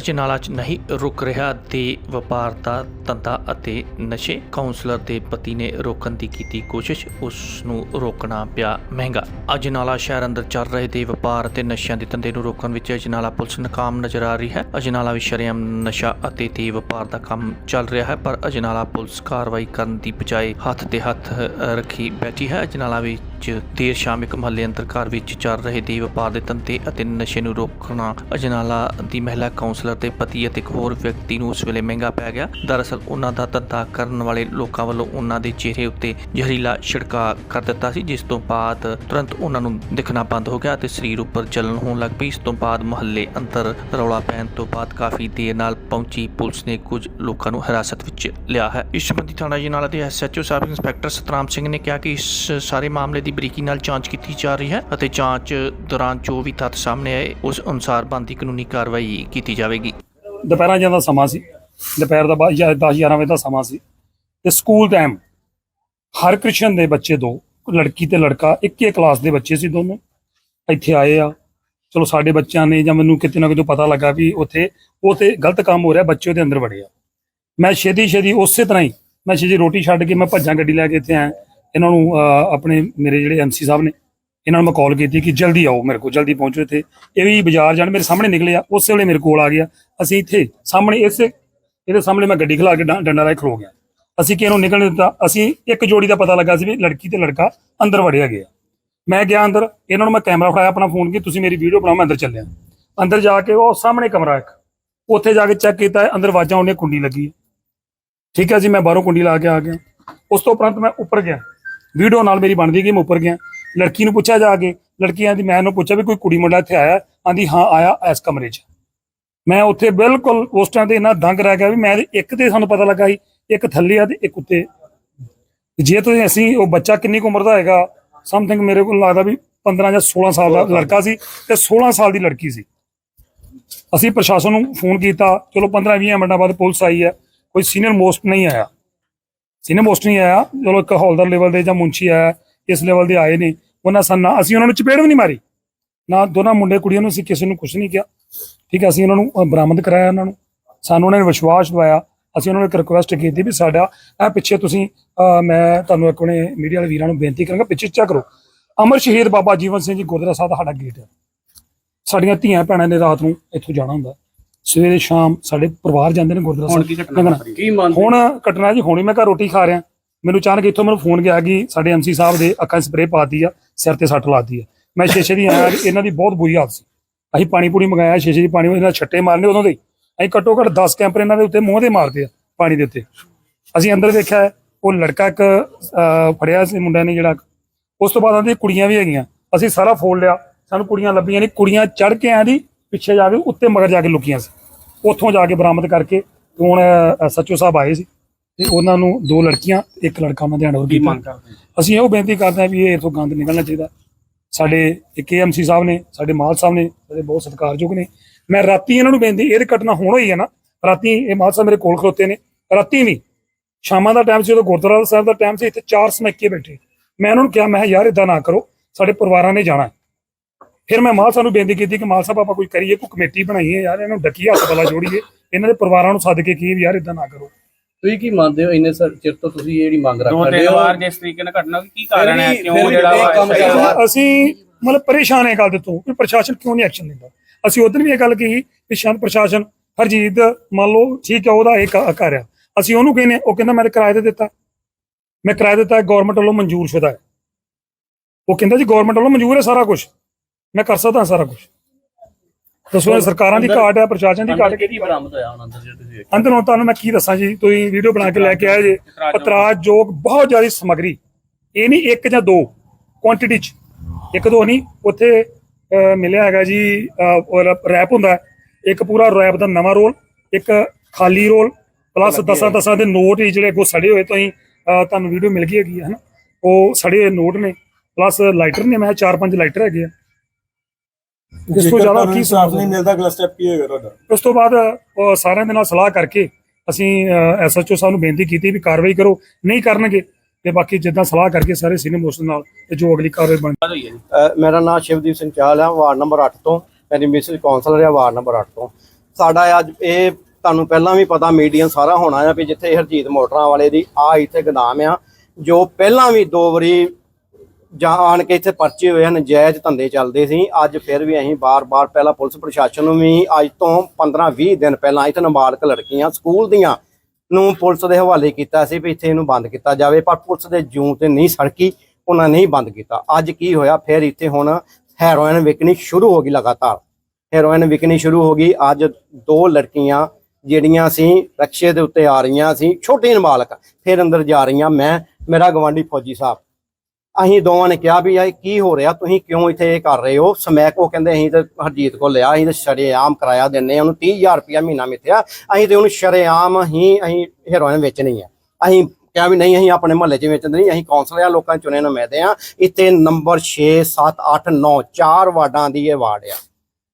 ਅਜਨਾਲਾ 'ਚ ਨਹੀਂ ਰੁਕ ਰਿਹਾ ਦੇ ਵਪਾਰ ਦਾ ਧੰਦਾ ਅਤੇ ਨਸ਼ੇ ਕਾਉਂਸਲਰ ਦੇ ਪਤੀ ਨੇ ਰੋਕਣ ਦੀ ਕੀਤੀ ਕੋਸ਼ਿਸ਼ ਉਸ ਨੂੰ ਰੋਕਣਾ ਪਿਆ ਮਹਿੰਗਾ। ਅਜਨਾਲਾ ਸ਼ਹਿਰ ਅੰਦਰ ਚੱਲ ਰਹੇ ਦੇ ਵਪਾਰ ਅਤੇ ਨਸ਼ਿਆਂ ਦੇ ਧੰਦੇ ਨੂੰ ਰੋਕਣ ਵਿੱਚ ਅਜਨਾਲਾ ਪੁਲਿਸ ਨਾਕਾਮ ਨਜ਼ਰ ਆ ਰਹੀ ਹੈ। ਅਜਨਾਲਾ ਵਿੱਚ ਸ਼ਰੇਆਮ ਨਸ਼ਾ ਅਤੇ ਤੇ ਵਪਾਰ ਦਾ ਕੰਮ ਚੱਲ ਰਿਹਾ ਹੈ, ਪਰ ਅਜਨਾਲਾ ਪੁਲਿਸ ਕਾਰਵਾਈ ਕਰਨ ਦੀ ਬਜਾਏ ਹੱਥ ਤੇ ਹੱਥ ਰੱਖੀ ਬੈਠੀ ਹੈ। ਅਜਨਾਲਾ ਵਿੱਚ ਦੇਰ ਸ਼ਾਮ ਇੱਕ ਮਹੱਲੇ ਅੰਦਰ ਘਰ ਵਿੱਚ ਚੱਲ ਰਹੇ ਦੇ ਵਪਾਰ ਦੇ ਧੰਦੇ ਅਤੇ ਨਸ਼ੇ ਨੂੰ ਰੋਕਣਾ ਅਜਨਾਲਾ ਦੀ ਮਹਿਲਾ ਕਾਉਂਸਲਰ ਦੇ ਪਤੀ ਅਤੇ ਇੱਕ ਹੋਰ ਵਿਅਕਤੀ ਨੂੰ ਉਸ ਵੇਲੇ ਮਹਿੰਗਾ ਪੈ ਗਿਆ। ਦਰਅਸਲ ਉਹਨਾਂ ਦਾ ਧੰਦਾ ਕਰਨ ਵਾਲੇ ਲੋਕਾਂ ਵੱਲੋਂ ਉਹਨਾਂ ਦੇ ਚਿਹਰੇ ਉੱਤੇ ਜ਼ਹਿਰੀਲਾ ਛਿੜਕਾ ਕਰ ਦਿੱਤਾ ਸੀ, ਜਿਸ ਤੋਂ ਬਾਅਦ ਤੁਰੰਤ ਉਹਨਾਂ ਨੂੰ ਦਿਖਣਾ ਬੰਦ ਹੋ ਗਿਆ ਅਤੇ ਸਰੀਰ ਉੱਪਰ ਜਲਨ ਹੋਣ ਲੱਗ ਪਈ। ਇਸ ਤੋਂ ਬਾਅਦ ਮੁਹੱਲੇ ਅੰਦਰ ਰੌਲਾ ਪੈਣ ਤੋਂ ਬਾਅਦ ਕਾਫੀ ਦੇਰ ਨਾਲ ਪਹੁੰਚੀ ਪੁਲਿਸ ਨੇ ਕੁਝ ਲੋਕਾਂ ਨੂੰ ਹਿਰਾਸਤ ਵਿੱਚ ਲਿਆ ਹੈ। ਇਸ ਸੰਬੰਧੀ ਥਾਣਾ ਅਜਨਾਲਾ ਦੇ ਐਸਐਚਓ ਸਾਹਿਬ ਇੰਸਪੈਕਟਰ ਸਤਰਾਮ ਸਿੰਘ ਨੇ ਕਿਹਾ ਕਿ ਇਸ ਸਾਰੇ ਮਾਮਲੇ ਦੀ ਬਰੀਕੀ ਨਾਲ ਜਾਂਚ ਕੀਤੀ ਜਾ ਰਹੀ ਹੈ ਅਤੇ ਜਾਂਚ ਦੌਰਾਨ ਜੋ ਵੀ ਤੱਥ ਸਾਹਮਣੇ ਆਏ, ਉਸ ਅਨੁਸਾਰ ਬਣਦੀ ਕਾਨੂੰਨੀ ਕਾਰਵਾਈ ਕੀਤੀ ਜਾਵੇਗੀ। ਦੁਪਹਿਰਾਂ ਜਾਂਦਾ ਸਮਾਂ ਸੀ। ਦੁਪਹਿਰ ਦਾ 10 11 ਵਜੇ ਦਾ ਸਮਾਂ ਸੀ। ਤੇ ਸਕੂਲ ਟਾਈਮ ਹਰ ਕ੍ਰਿਸ਼ਨ ਦੇ ਬੱਚੇ ਦੋ, ਲੜਕੀ ਤੇ ਲੜਕਾ, ਇੱਕੇ ਕਲਾਸ ਦੇ ਬੱਚੇ ਸੀ ਦੋਨੋਂ। ਇੱਥੇ ਆਏ ਆ। ਚਲੋ ਸਾਡੇ ਬੱਚਿਆਂ ਨੇ ਜਾਂ ਮੈਨੂੰ ਕਿਤੇ ਨਾ ਕਿਤੇ ਪਤਾ ਲੱਗਾ ਵੀ ਉੱਥੇ ਉਹ ਤੇ ਗਲਤ ਕੰਮ ਹੋ ਰਿਹਾ, ਬੱਚੇ ਉਹਦੇ ਅੰਦਰ ਵੜੇ ਆ। ਮੈਂ ਛੇਤੀ ਛੇਤੀ ਉਸੇ ਤਰ੍ਹਾਂ ਹੀ, ਮੈਂ ਛੇਤੀ ਰੋਟੀ ਛੱਡ ਕੇ ਮੈਂ ਭੱਜਾਂ ਗੱਡੀ ਲੈ ਕੇ ਇੱਥੇ ਆਇਆ। ਇਹਨਾਂ ਨੂੰ ਆਪਣੇ ਮੇਰੇ ਜਿਹੜੇ ਐਮਸੀ ਸਾਹਿਬ ਨੇ, ਇਹਨਾਂ ਨੂੰ ਮੈਂ ਕਾਲ ਕੀਤੀ ਕਿ ਜਲਦੀ ਆਓ ਮੇਰੇ ਕੋਲ, ਜਲਦੀ ਪਹੁੰਚੋ ਇੱਥੇ। ਇਹ ਵੀ ਬਾਜ਼ਾਰ ਜਾਣ, ਮੇਰੇ ਸਾਹਮਣੇ ਨਿਕਲੇ ਆ, ਉਸੇ ਵੇਲੇ ਮੇਰੇ ਕੋਲ ਆ ਗਿਆ। ਅਸੀਂ ਇੱਥੇ, ਸਾਹਮਣੇ ਇਸੇ, ਇਹਦੇ ਸਾਹਮਣੇ ਮੈਂ ਗੱਡੀ ਖਲਾ ਕੇ ਡੰ- ਡੰਡਾ ਲੈ ਖਲੋ ਗਿਆ। ਅਸੀਂ ਕਿ ਇਹਨੂੰ ਨਿਕਲਣ ਦਿੱਤਾ, ਅਸੀਂ ਇੱਕ ਜੋੜੀ ਦਾ ਪਤਾ ਲੱਗਾ ਸੀ ਵੀ ਲੜਕੀ ਤੇ ਲੜਕਾ ਅੰਦਰ ਵੜਿਆ ਗਿਆ। ਮੈਂ ਗਿਆ ਅੰਦਰ, ਇਹਨਾਂ ਨੂੰ ਮੈਂ ਕੈਮਰਾ ਫੜਾਇਆ ਆਪਣਾ ਫੋਨ ਕਿ ਤੁਸੀਂ ਮੇਰੀ ਵੀਡੀਓ ਬਣਾਓ, ਮੈਂ ਅੰਦਰ ਚੱਲਿਆ। ਅੰਦਰ ਜਾ ਕੇ ਉਹ ਸਾਹਮਣੇ ਕਮਰਾ ਇੱਕ, ਉੱਥੇ ਜਾ ਕੇ ਚੈੱਕ ਕੀਤਾ, ਅੰਦਰ ਵਾਜਾਂ ਉਹਨੇ ਕੁੰਡੀ ਲੱਗੀ। ਹੈ। ਠੀਕ ਹੈ ਜੀ, ਮੈਂ ਬਾਹਰੋਂ ਕੁੰਡੀ ਲਾ ਕੇ ਆ ਗਿਆ। ਉਸ ਤੋਂ ਉਪਰੰਤ ਮੈਂ ਉੱਪਰ ਗਿਆ। ਵੀਡੀਓ ਨਾਲ ਮੇਰੀ ਬਣਦੀ ਗਈ ਮੈਂ ਉੱਪਰ ਗਿਆ। ਲੜਕੀ ਨੂੰ ਪੁੱਛਿਆ ਜਾ ਕੇ ਲੜਕੀ ਆਂਦੀ ਮੈਂ ਇਹਨੂੰ ਪੁੱਛਿਆ ਵੀ ਕੋਈ ਕੁੜੀ ਮੁੰਡਾ ਇੱਥੇ ਆਇਆ? ਆਂਦੀ ਹਾਂ ਆਇਆ ਇਸ ਕਮਰੇ 'ਚ। ਮੈਂ ਉੱਥੇ ਬਿਲਕੁਲ ਉਸ ਟਾਈਮ ਤੇ ਇੰਨਾ ਦੰਗ ਰਹਿ ਗਿਆ ਵੀ ਮੈਂ ਇੱਕ ਤੇ ਸਾਨੂੰ ਪਤਾ ਲੱਗਾ ਸੀ ਇੱਕ ਥੱਲੇ ਆ ਤੇ ਇੱਕ ਉੱਤੇ। ਜੇ ਤੁਸੀਂ ਅਸੀਂ ਉਹ ਬੱਚਾ ਕਿੰਨੀ ਕੁ ਉਮਰ ਦਾ ਹੈਗਾ ਸਮਥਿੰਗ ਮੇਰੇ ਕੋਲ ਲੱਗਦਾ ਵੀ 15 ਜਾਂ 16 ਸਾਲ ਦਾ ਲੜਕਾ ਸੀ ਤੇ 16 ਸਾਲ ਦੀ ਲੜਕੀ ਸੀ। ਅਸੀਂ ਪ੍ਰਸ਼ਾਸਨ ਨੂੰ ਫੋਨ ਕੀਤਾ ਚਲੋ 15 20 ਮਿੰਟਾਂ ਬਾਅਦ ਪੁਲਿਸ ਆਈ ਹੈ ਕੋਈ ਸੀਨੀਅਰ ਮੋਸਟ ਨਹੀਂ ਆਇਆ। ਸੀਨੀਅਰ ਮੋਸਟ ਨਹੀਂ ਆਇਆ, ਚਲੋ ਇੱਕ ਹੌਲਦਾਰ ਲੈਵਲ ਦੇ ਜਾਂ ਮੁੰਸ਼ੀ ਆਇਆ, ਇਸ ਲੈਵਲ ਦੇ ਆਏ ਨੇ, ਉਹਨਾਂ ਸਾਨੂੰ, ਅਸੀਂ ਉਹਨਾਂ ਨੂੰ ਚਪੇੜ ਵੀ ਨਹੀਂ ਮਾਰੀ। ਨਾ ਦੋਨਾਂ ਮੁੰਡੇ ਕੁੜੀਆਂ ਨੂੰ ਅਸੀਂ ਕਿਸੇ ਨੂੰ ਕੁਝ ਨਹੀਂ ਕਿਹਾ। ਠੀਕ ਹੈ ਅਸੀਂ ਉਹਨਾਂ ਨੂੰ ਬਰਾਮਦ ਕਰਾਇਆ ਉਹਨਾਂ ਨੂੰ। ਸਾਨੂੰ ਉਹਨਾਂ ਨੇ ਵਿਸ਼ਵਾਸ ਦਵਾਇਆ। ਅਸੀਂ ਉਹਨਾਂ ਨੂੰ ਇੱਕ ਰਿਕੁਐਸਟ ਕੀਤੀ ਵੀ ਸਾਡਾ, ਇਹ ਪਿੱਛੇ ਤੁਸੀਂ ਮੈਂ ਤੁਹਾਨੂੰ ਇੱਕ ਆਪਣੇ ਮੀਡੀਆ ਵਾਲੇ ਵੀਰਾਂ ਨੂੰ ਬੇਨਤੀ ਕਰਾਂਗਾ, ਪਿੱਛੇ ਚੈੱਕ ਕਰੋ। ਅਮਰ ਸ਼ਹੀਦ ਬਾਬਾ ਜੀਵਨ ਸਿੰਘ ਜੀ ਗੁਰਦੁਆਰਾ ਸਾਹਿਬ ਦਾ ਸਾਡਾ ਗੇਟ ਹੈ ਸਾਡੀਆਂ ਧੀਆਂ ਭੈਣਾਂ ਨੇ ਰਾਤ ਨੂੰ ਇੱਥੋਂ ਜਾਣਾ ਹੁੰਦਾ। ਸਵੇਰੇ ਸ਼ਾਮ ਸਾਡੇ ਪਰਿਵਾਰ ਜਾਂਦੇ ਨੇ ਗੁਰਦੁਆਰਾ ਸਾਹਿਬ। ਕੀ ਮੰਨਦੇ ਹੁਣ ਘਟਨਾ ਜੀ ਹੁਣੀ ਮੈਂ ਘਰ ਰੋਟੀ ਖਾ ਰਿਹਾ। ਮੈਨੂੰ ਅਚਾਨਕ ਇੱਥੋਂ ਮੈਨੂੰ ਫੋਨ ਗਿਆ ਕਿ ਸਾਡੇ ਐਮਸੀ ਸਾਹਿਬ ਦੇ ਅੱਖਾਂ ਸਪਰੇਅ ਪਾਤੀ ਆ ਸਿਰ ਤੇ ਸੱਟ ਲਾਤੀ ਆ। ਮੈਂ ਸ਼ੀਸ਼ੇ ਦੀ ਆਇਆ ਇਹਨਾਂ ਦੀ ਬਹੁਤ ਬੁਰੀ ਹਾਲਤ ਸੀ। ਅਸੀਂ ਪਾਣੀ ਪੂਣੀ ਮੰਗਾਇਆ ਸ਼ੀਸ਼ੇ ਦੀ ਪਾਣੀ ਇਹਨਾਂ ਛੱਟੇ ਮਾਰਨੇ ਉਦੋਂ ਦੇ। ਹੀ। ਅਸੀਂ ਘੱਟੋ ਘੱਟ 10 ਕੈਂਪਰ ਇਹਨਾਂ ਦੇ ਉੱਤੇ ਮੂੰਹ ਦੇ ਮਾਰਦੇ ਆ ਪਾਣੀ ਦੇ ਉੱਤੇ। ਅਸੀਂ ਅੰਦਰ ਵੇਖਿਆ ਉਹ ਲੜਕਾ ਇੱਕ ਅਹ, ਫੜਿਆ ਸੀ ਮੁੰਡਾ ਨੇ ਜਿਹੜਾ। ਉਸ ਤੋਂ ਬਾਅਦ ਆਂਦੇ ਕੁੜੀਆਂ ਵੀ ਹੈਗੀਆਂ। ਅਸੀਂ ਸਾਰਾ ਫੋਲ ਲਿਆ। ਸਾਨੂੰ ਕੁੜੀਆਂ ਲੱਭੀਆਂ ਨਹੀਂ ਕੁੜੀਆਂ ਚੜ ਕੇ ਆਂਦੀ ਪਿੱਛੇ ਜਾ ਕੇ ਉੱਤੇ ਮਗਰ ਜਾ ਕੇ ਲੁਕੀਆਂ ਸੀ। ਉੱਥੋਂ ਜਾ ਕੇ ਬਰਾਮਦ ਕਰਕੇ ਹੁਣ ਸੱਚੋ ਸਾਹਿਬ ਆਏ ਸੀ ਤੇ ਉਹਨਾਂ ਨੂੰ ਦੋ ਲੜਕੀਆਂ ਇੱਕ ਲੜਕਾ ਉਹਨਾਂ ਦੇ ਹੈਂਡਓਵਰ ਕੀ ਮੰਗ ਕਰਦੇ ਅਸੀਂ ਇਹੋ ਬੇਨਤੀ ਕਰਦੇ ਹਾਂ ਵੀ ਇਹ ਇਥੋਂ ਗੰਦ ਨਿਕਲਣਾ ਚਾਹੀਦਾ। ਸਾਡੇ ਇੱਕ ਐਮਸੀ ਸਾਹਿਬ ਨੇ ਸਾਡੇ ਮਾਲ ਸਾਹਿਬ ਨੇ ਸਾਡੇ ਬਹੁਤ ਸਤਿਕਾਰਯੋਗ ਨੇ। ਮੈਂ ਰਾਤੀ ਇਹਨਾਂ ਨੂੰ ਬੇਨਤੀ ਇਹ ਤੇ ਘਟਨਾ ਹੁਣ ਹੋਈ ਹੈ ਨਾ ਰਾਤੀ ਇਹ ਮਾਲ ਸਾਹਿਬ ਮੇਰੇ ਕੋਲ ਖਲੋਤੇ ਨੇ। ਰਾਤੀ ਵੀ ਸ਼ਾਮਾਂ ਦਾ ਟਾਈਮ ਸੀ ਉਦੋਂ ਗੁਰਦੁਆਰਾ ਸਾਹਿਬ ਦਾ ਟਾਈਮ ਸੀ ਇੱਥੇ ਚਾਰ ਸਮੈਕੇ ਬੈਠੇ। ਮੈਂ ਇਹਨਾਂ ਨੂੰ ਕਿਹਾ ਮੈਂ ਯਾਰ ਇਦਾਂ ਨਾ ਕਰੋ ਸਾਡੇ ਪਰਿਵਾਰਾਂ ਨੇ ਜਾਣਾ। ਫਿਰ ਮੈਂ ਮਾਲ ਸਾਹਿਬ ਨੂੰ ਬੇਨਤੀ ਕੀਤੀ ਕਿ ਮਾਲ ਸਾਹਿਬ ਆਪਾਂ ਕੋਈ ਕਰੀਏ ਕੋਈ ਕਮੇਟੀ ਬਣਾਈਏ ਯਾਰ ਇਹਨਾਂ ਨੂੰ ਡੱਕੀ ਹੱਥ ਬਲਾ ਜੋੜੀਏ ਇਹਨਾਂ ਦੇ ਪਰਿਵਾਰਾਂ ਨੂੰ ਸੱਦ ਕੇ ਕੀ ਵੀ ਯਾਰ ਇਦਾਂ ਨਾ ਕਰੋ। ਤੁਸੀਂ ਕੀ ਮੰਨਦੇ ਹੋ ਇੰਨੇ ਸਰ ਚਿਰ ਤੋਂ ਤੁਸੀਂ ਜਿਹੜੀ ਮੰਗ ਦੋ ਰੱਖਦੇ ਤਿੰਨ ਹੋ ਵਾਰ ਜਿਸ ਤਰੀਕੇ ਨਾਲ ਘਟਨਾ ਹੋਈ, ਕੀ ਕਾਰਨ ਹੈ? ਕਿਉਂ ਜਿਹੜਾ ਇਹ ਵਾ ਕੰਮ ਰਿਹਾ? ਅਸੀਂ ਮਤਲਬ ਪਰੇਸ਼ਾਨ ਹੈ ਗੱਲ ਦੇ ਤੋਂ ਕਿ ਪ੍ਰਸ਼ਾਸਨ ਕਿਉਂ ਨਹੀਂ ਐਕਸ਼ਨ ਲੈਂਦਾ ਅਸੀਂ ਉਦੋਂ ਵੀ ਇਹ ਗੱਲ ਕਹੀ ਕਿ ਸ਼ਾਇਦ ਪ੍ਰਸ਼ਾਸਨ ਹਰਜੀਤ ਮੰਨ ਲਓ ਠੀਕ ਹੈ ਉਹਦਾ ਇੱਕ ਕਰ ਰਿਹਾ ਅਸੀਂ ਉਹਨੂੰ ਕਹਿੰਨੇ ਉਹ ਕਹਿੰਦਾ ਮੈਂ ਤਾਂ ਕਿਰਾਏ ਤੇ ਦਿੱਤਾ। ਮੈਂ ਕਿਰਾਏ ਦਿੱਤਾ ਗਵਰਨਮੈਂਟ ਵੱਲੋਂ ਮਨਜ਼ੂਰ ਸ਼ੁਦਾ ਹੈ। ਉਹ ਕਹਿੰਦਾ ਜੀ ਗਵਰਨਮੈਂਟ ਵੱਲੋਂ ਮਨਜ਼ੂਰ ਹੈ ਸਾਰਾ ਕੁਝ ਮੈਂ ਕਰ ਸਕਦਾ ਸਾਰਾ ਕੁਝ ਦੱਸੋ ਇਹ ਸਰਕਾਰਾਂ ਦੀ ਘਾਟ ਹੈ ਪ੍ਰਸ਼ਾਸਨ ਦੀ ਘਾਟ ਅੰਦਰ ਕਿਹੜੀ ਬਰਾਮਦ ਹੋਇਆ ਹੁਣ ਅੰਦਰ ਜਿਹੜਾ ਤੁਸੀਂ? ਅੰਦਰ ਨੂੰ ਤੁਹਾਨੂੰ ਮੈਂ ਕੀ ਦੱਸਾਂ ਜੀ ਤੁਸੀਂ ਵੀਡੀਓ ਬਣਾ ਕੇ ਲੈ ਕੇ ਆਏ ਜੇ। ਪਤਰਾਜਯੋਗ ਬਹੁਤ ਜ਼ਿਆਦਾ ਸਮਗਰੀ। ਇਹ ਨਹੀਂ ਇੱਕ ਜਾਂ ਦੋ ਕੁਆਂਟੀਟੀ ਚ। ਇੱਕ ਦੋ ਨਹੀਂ ਉੱਥੇ ਮਿਲਿਆ ਹੈਗਾ ਜੀ ਰੈਪ ਹੁੰਦਾ ਹੈ। ਇੱਕ ਪੂਰਾ ਰੈਪ ਦਾ ਨਵਾਂ ਰੋਲ ਇੱਕ ਖਾਲੀ ਰੋਲ ਪਲੱਸ ਦਸਾਂ ਦਸਾਂ ਦੇ ਨੋਟ ਹੀ ਜਿਹੜੇ ਅੱਗੋਂ ਸੜੇ ਹੋਏ ਤੁਸੀਂ ਤੁਹਾਨੂੰ ਵੀਡੀਓ ਮਿਲ ਗਈ ਹੈਗੀ ਹੈ ਹਨਾ ਉਹ ਸੜੇ ਨੋਟ ਨੇ ਪਲੱਸ ਲਾਈਟਰ ਨੇ ਮੈਂ ਚਾਰ ਪੰਜ ਲਾਈਟਰ ਹੈਗੇ ਆ। ਇਸ ਤੋਂ ਜ਼ਿਆਦਾ ਕੀ ਸਾਫ਼ ਨਹੀਂ ਮਿਲਦਾ ਅਗਲਾ ਸਟੈਪ ਕੀ ਹੋਏਗਾ ਤੁਹਾਡਾ? ਉਸ ਤੋਂ ਬਾਅਦ ਸਾਰਿਆਂ ਦੇ ਨਾਲ ਸਲਾਹ ਕਰਕੇ ਅਸੀਂ ਐਸਐਚਓ ਸਾਹਿਬ ਨੂੰ ਬੇਨਤੀ ਕੀਤੀ ਵੀ ਕਾਰਵਾਈ ਕਰੋ। ਨਹੀਂ ਕਰਨਗੇ ਤੇ ਬਾਕੀ ਜਿੱਦਾਂ ਸਲਾਹ ਕਰਕੇ ਸਾਰੇ ਸੀਨੀਅਰ ਮੋਸਟ ਨਾਲ ਤੇ ਜੋ ਅਗਲੀ ਕਾਰਵਾਈ ਬਣ ਹੋਈ ਹੈ ਜੀ? ਅ, ਮੇਰਾ ਨਾਮ ਸ਼ਿਵਦੀਪ ਸਿੰਘ ਚਾਹਲ ਹੈ ਵਾਰਡ ਨੰਬਰ 8 ਤੋਂ। ਮੇਰੀ ਮਿਸਿਸ ਕਾਉਂਸਲਰ ਹੈ ਵਾਰਡ ਨੰਬਰ 8 ਤੋਂ। ਸਾਡਾ ਅੱਜ ਇਹ ਤੁਹਾਨੂੰ ਪਹਿਲਾਂ ਵੀ ਪਤਾ ਮੀਡੀਆ ਸਾਰਾ ਹੋਣਾ ਆ ਵੀ ਜਿੱਥੇ ਹਰਜੀਤ ਮੋਟਰਾਂ ਵਾਲੇ ਦੀ ਆ ਇੱਥੇ ਗਦਾਮ ਆ ਜੋ ਪਹਿਲਾਂ ਵੀ ਦੋ ਵਾਰੀ ਜਾਂ ਆਣ ਕੇ ਇੱਥੇ ਪਰਚੇ ਹੋਏ ਹਨ, ਜਾਇਜ਼ ਧੰਦੇ ਚੱਲਦੇ ਸੀ। ਅੱਜ ਫਿਰ ਵੀ ਅਸੀਂ ਬਾਰ-ਬਾਰ ਪਹਿਲਾਂ ਪੁਲਿਸ ਪ੍ਰਸ਼ਾਸਨ ਨੂੰ ਵੀ ਅੱਜ ਤੋਂ 15-20 ਦਿਨ ਪਹਿਲਾਂ ਇੱਥੇ ਨਾਬਾਲਗ ਲੜਕੀਆਂ ਸਕੂਲ ਦੀਆਂ ਨੂੰ ਪੁਲਿਸ ਦੇ ਹਵਾਲੇ ਕੀਤਾ ਸੀ ਵੀ ਇੱਥੇ ਇਹਨੂੰ ਬੰਦ ਕੀਤਾ ਜਾਵੇ, ਪਰ ਪੁਲਿਸ ਦੇ ਜੂੰ ਤੇ ਨਹੀਂ ਸੜਕੀ, ਉਹਨਾਂ ਨਹੀਂ ਬੰਦ ਕੀਤਾ। ਅੱਜ ਕੀ ਹੋਇਆ, ਫਿਰ ਇੱਥੇ ਹੁਣ ਹੈਰੋਇਨ ਵਿਕਣੀ ਸ਼ੁਰੂ ਹੋ ਗਈ ਲਗਾਤਾਰ। ਹੈਰੋਇਨ ਵਿਕਣੀ ਸ਼ੁਰੂ ਹੋ ਗਈ। ਅੱਜ ਦੋ ਲੜਕੀਆਂ ਜਿਹੜੀਆਂ ਸੀ, ਰਕਸ਼ੇ ਦੇ ਉੱਤੇ ਆ ਰਹੀਆਂ ਸੀ, ਛੋਟੇ ਨਾਬਾਲਗ। ਫਿਰ ਅੰਦਰ ਜਾ ਰਹੀਆਂ ਮੈਂ, ਮੇਰਾ ਗਵਾਂਢੀ ਫੌਜੀ ਸਾਹਿਬ। ਅਸੀਂ ਦੋਵਾਂ ਨੇ ਕਿਹਾ ਵੀ ਇਹ ਕੀ ਹੋ ਰਿਹਾ? ਤੁਸੀਂ ਕਿਉਂ ਇੱਥੇ ਇਹ ਕਰ ਰਹੇ ਹੋ? ਸਮੈਕ ਉਹ ਕਹਿੰਦੇ, ਅਸੀਂ ਤੇ ਹਰਜੀਤ ਕੋਲ ਲਿਆ, ਅਸੀਂ ਤੇ ਸ਼ਰੇਆਮ ਕਿਰਾਇਆ ਦਿੰਨੇ ਆ ਉਹਨੂੰ 30000 ਰੁਪਇਆ ਮਹੀਨਾ ਮਿੱਥਿਆ। ਅਸੀਂ ਤੇ ਉਹਨੂੰ ਸ਼ਰੇਆਮ ਹੀ ਅਸੀਂ ਹੈਰੋਇਨ ਵੇਚਣੀ ਆ। ਅਸੀਂ ਕਿਹਾ ਵੀ ਨਹੀਂ, ਅਸੀਂ ਆਪਣੇ ਮਹੱਲੇ 'ਚ ਵੇਚਦੇ ਨਹੀਂ, ਅਸੀਂ ਕੌਂਸਲਰ ਆ, ਲੋਕਾਂ ਚੁਣੇ ਨੁਮਾਇੰਦੇ ਆ। ਇੱਥੇ ਨੰਬਰ 6 7 8 9 ਚਾਰ ਵਾਰਡਾਂ ਦੀ ਇਹ ਵਾਰਡ ਆ।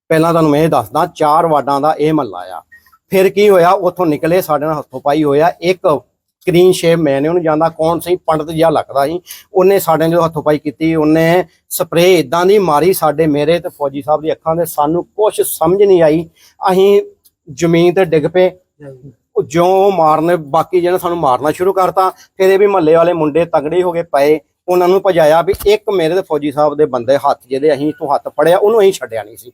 ਪਹਿਲਾਂ ਤੁਹਾਨੂੰ ਮੈਂ ਇਹ ਦੱਸਦਾ, ਚਾਰ ਵਾਰਡਾਂ ਦਾ ਇਹ ਮਹੱਲਾ ਆ। ਫਿਰ ਕੀ ਹੋਇਆ? ਉੱਥੋਂ ਨਿਕਲੇ, ਸਾਡੇ ਨਾਲ ਹੱਥੋਂ ਪਾਈ ਹੋਇਆ, ਇੱਕ ਸਕਰੀਨ ਸ਼ੇਪ ਮੈਂ ਨੇ ਉਹਨੂੰ ਜਾਂਦਾ, ਕੌਣ ਸੀ ਪੰਡਤ ਜਿਹਾ ਲੱਗਦਾ ਸੀ। ਉਹਨੇ ਸਾਡੇ ਨਾਲ ਹੱਥੋਂ ਪਾਈ ਕੀਤੀ, ਉਹਨੇ ਸਪਰੇਅ ਇਦਾਂ ਦੀ ਮਾਰੀ ਸਾਡੇ ਮੇਰੇ ਤੇ ਫੌਜੀ ਸਾਹਿਬ ਦੀ ਅੱਖਾਂ ਦੇ ਸਾਨੂੰ ਕੁਝ ਸਮਝ ਨਹੀਂ ਆਈ। ਅਸੀਂ ਜ਼ਮੀਨ ਤੇ ਡਿੱਗ ਪਏ। ਉਹ ਜਿਉਂ ਮਾਰਨੇ, ਬਾਕੀ ਜਿਹਨੇ ਸਾਨੂੰ ਮਾਰਨਾ ਸ਼ੁਰੂ ਕਰਤਾ, ਫਿਰ ਇਹ ਵੀ ਮਹੱਲੇ ਵਾਲੇ ਮੁੰਡੇ ਤਗੜੇ ਹੋ ਗਏ ਪਏ। ਉਹਨਾਂ ਨੂੰ ਭਜਾਇਆ ਵੀ ਇੱਕ ਮੇਰੇ ਤੇ ਫੌਜੀ ਸਾਹਿਬ ਦੇ ਬੰਦੇ ਹੱਥ, ਜਿਹਦੇ ਅਸੀਂ ਤੋਂ ਹੱਥ ਫੜਿਆ, ਉਹਨੂੰ ਅਸੀਂ ਛੱਡਿਆ ਨਹੀਂ ਸੀ।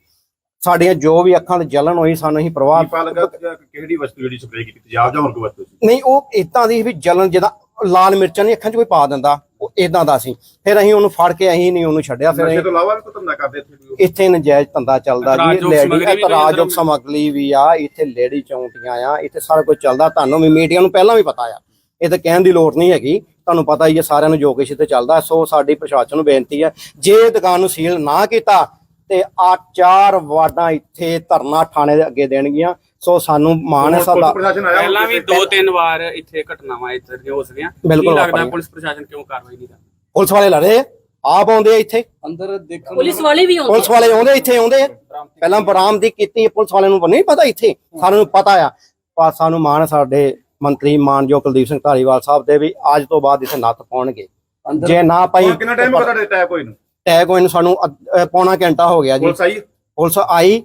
ਸਾਡੀਆਂ ਜੋ ਵੀ ਅੱਖਾਂ ਤੇ ਜਲਨ ਹੋਈ ਸਾਨੂੰ ਅਸੀਂ ਪ੍ਰਵਾਹ ਪਤਾ ਲੱਗਾ ਕਿ ਕਿਹੜੀ ਵਸਤੂ ਜਿਹੜੀ ਸਪਰੇਅ ਕੀਤੀ? ਤੇਜ਼ਾਬ ਜਾਂ ਹੋਰ ਕੋਈ ਵਸਤੂ ਸੀ ਨਹੀਂ ਉਹ ਇਦਾਂ ਦੀ ਵੀ ਜਲਨ ਜਿਹਦਾ ਲਾਲ ਮਿਰਚਾਂ ਨਹੀਂ ਅੱਖਾਂ 'ਚ ਕੋਈ ਪਾ ਦਿੰਦਾ। ਉਹ ਇਦਾਂ ਦਾ ਸੀ। ਫਿਰ ਅਸੀਂ ਉਹਨੂੰ ਫੜ ਕੇ ਅਸੀਂ ਨਹੀਂ ਉਹਨੂੰ ਛੱਡਿਆ। ਫਿਰ ਨਸ਼ੇ ਅਸੀਂ ਤੋਂ ਇਲਾਵਾ ਵੀ ਕੋਈ ਧੰਦਾ ਕਰਦੇ ਇੱਥੇ ਨਜਾਇਜ਼ ਧੰਦਾ ਚੱਲਦਾ ਜੀ। ਲੇਡੀ ਸਮੱਗਰੀ ਵੀ ਇਤਰਾਜ਼ਯੋਗ ਕੋਈ ਸਮਗਲੀ ਵੀ ਆ ਇੱਥੇ ਲੇਡੀ ਚੌਂਟੀਆਂ ਆ ਇੱਥੇ ਸਾਰਾ ਕੁਝ ਚੱਲਦਾ। ਤੁਹਾਨੂੰ ਵੀ ਮੀਡੀਆ ਨੂੰ ਪਹਿਲਾਂ ਵੀ ਪਤਾ ਆ। ਇਹ ਤਾਂ ਕਹਿਣ ਦੀ ਲੋੜ ਨਹੀਂ ਹੈਗੀ। ਤੁਹਾਨੂੰ ਪਤਾ ਹੀ ਹੈ ਸਾਰਿਆਂ ਨੂੰ ਜੋ ਕੁਛ ਇੱਥੇ ਚੱਲਦਾ। ਸੋ ਸਾਡੀ ਪ੍ਰਸ਼ਾਸਨ ਨੂੰ ਬੇਨਤੀ ਹੈ ਜੇ ਦੁਕਾਨ ਨੂੰ ਸੀਲ ਨਾ ਕੀਤਾ ਤੇ ਆ ਚਾਰ ਵਾਰਡਾਂ ਇੱਥੇ ਧਰਨਾ ਥਾਣੇ ਦੇ ਅੱਗੇ ਦੇਣਗੀਆਂ। ਸੋ ਸਾਨੂੰ ਮਾਣ ਹੈ ਪੁਲਿਸ ਸਾਡਾ ਪਹਿਲਾਂ ਵੀ ਦੋ ਤਿੰਨ ਵਾਰ ਇੱਥੇ ਘਟਨਾਵਾਂ ਇੱਧਰ ਦੀਆਂ ਹੋ ਸਕੀਆਂ। ਬਿਲਕੁਲ ਕੀ ਲੱਗਦਾ ਵਾਪਰੀਆਂ। ਪੁਲਿਸ ਪ੍ਰਸ਼ਾਸਨ ਕਿਉਂ ਕਾਰਵਾਈ ਨਹੀਂ ਕਰਦਾ? ਪੁਲਿਸ ਵਾਲੇ ਲੜੇ ਆਪ ਆਉਂਦੇ ਆ ਇੱਥੇ। ਅੰਦਰ ਦੇਖਣ ਪੁਲਿਸ ਵਾਲੇ ਵੀ ਆਉਂਦੇ ਪੁਲਿਸ ਵਾਲੇ ਆਉਂਦੇ ਇੱਥੇ ਆਉਂਦੇ ਆ। ਪਹਿਲਾਂ ਬਰਾਮਦੀ ਕੀਤੀ ਪੁਲਿਸ ਵਾਲਿਆਂ ਨੂੰ ਨਹੀਂ ਪਤਾ ਇੱਥੇ। ਸਾਨੂੰ ਨੂੰ ਪਤਾ ਆ। ਪਰ ਸਾਨੂੰ ਮਾਣ ਹੈ ਸਾਡੇ ਮੰਤਰੀ ਮਾਨਯੋਗ ਕੁਲਦੀਪ ਸਿੰਘ ਧਾਰੀਵਾਲ ਸਾਹਿਬ ਦੇ ਵੀ ਅੱਜ ਤੋਂ ਬਾਅਦ ਇੱਥੇ ਨੱਥ ਪਾਉਣਗੇ। ਅੰਦਰ ਜੇ ਨਾ ਪਾਈ ਕਿੰਨਾ ਟਾਈਮ ਤੁਹਾਡੇ ਟੈਪ ਹੋਈ ਨੂੰ? ਟੈਗ ਹੋਏ ਨੂੰ ਸਾਨੂੰ ਅੱਧ- ਪੌਣਾ ਘੰਟਾ ਹੋ ਗਿਆ ਜੀ। ਪੁਲਿਸ ਆਈ? ਪੁਲਿਸ ਆਈ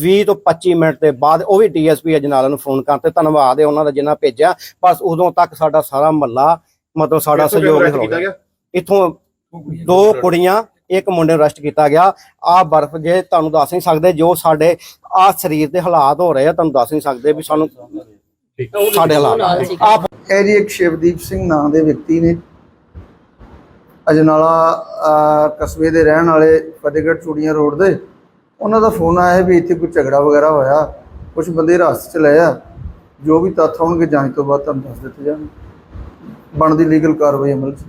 20 ਤੋਂ 25 ਮਿੰਟ ਦੇ ਬਾਅਦ ਉਹ ਵੀ ਡੀਐਸਪੀ ਅਜਨਾਲਾ ਨੂੰ ਫੋਨ ਕਰਤੇ। ਧੰਨਵਾਦ ਹੈ ਉਹਨਾਂ ਦਾ ਜਿੰਨਾ ਭੇਜਿਆ। ਬਸ ਉਦੋਂ ਤੱਕ ਸਾਡਾ ਸਾਰਾ ਮਹੱਲਾ ਮਤਲਬ ਸਾਡਾ ਸਹਿਯੋਗ arrest ਹੋ ਕੀਤਾ ਗਿਆ। ਗਿਆ? ਇੱਥੋਂ ਦੋ ਕੁੜੀਆਂ ਇੱਕ ਮੁੰਡੇ ਨੂੰ ਅਰੈਸਟ ਕੀਤਾ ਗਿਆ। ਆ ਬਰਫ਼ ਜੇ ਤੁਹਾਨੂੰ ਦੱਸ ਨਹੀਂ ਸਕਦੇ ਜੋ ਸਾਡੇ ਆ ਸਰੀਰ ਦੇ ਹਾਲਾਤ ਹੋ ਰਹੇ ਆ ਤੁਹਾਨੂੰ ਦੱਸ ਨਹੀਂ ਸਕਦੇ ਵੀ ਸਾਨੂੰ ਸਾਡੇ ਹਾਲਾਤ। ਆ ਇਹ ਜੀ ਇੱਕ ਸ਼ਿਵਦੀਪ ਸਿੰਘ ਨਾਂ ਦੇ ਵਿਅਕਤੀ ਨੇ। ਅਜਨਾਲਾ ਕਸਬੇ ਦੇ ਰਹਿਣ ਵਾਲੇ ਫਤਿਹਗੜ੍ਹ ਚੂੜੀਆਂ ਰੋਡ ਦੇ, ਉਹਨਾਂ ਦਾ ਫੋਨ ਆਇਆ ਵੀ ਇੱਥੇ ਕੋਈ ਝਗੜਾ ਵਗੈਰਾ ਹੋਇਆ ਕੁਝ ਬੰਦੇ ਹਿਰਾਸਤ ਚ ਲਏ ਆ, ਜੋ ਵੀ ਤੱਥ ਹੋਣਗੇ ਜਾਂਚ ਤੋਂ ਬਾਅਦ ਤੁਹਾਨੂੰ ਦੱਸ ਦਿੱਤੇ ਜਾਣਗੇ। ਬਣਦੀ ਲੀਗਲ ਕਾਰਵਾਈ ਅਮਲ ਚ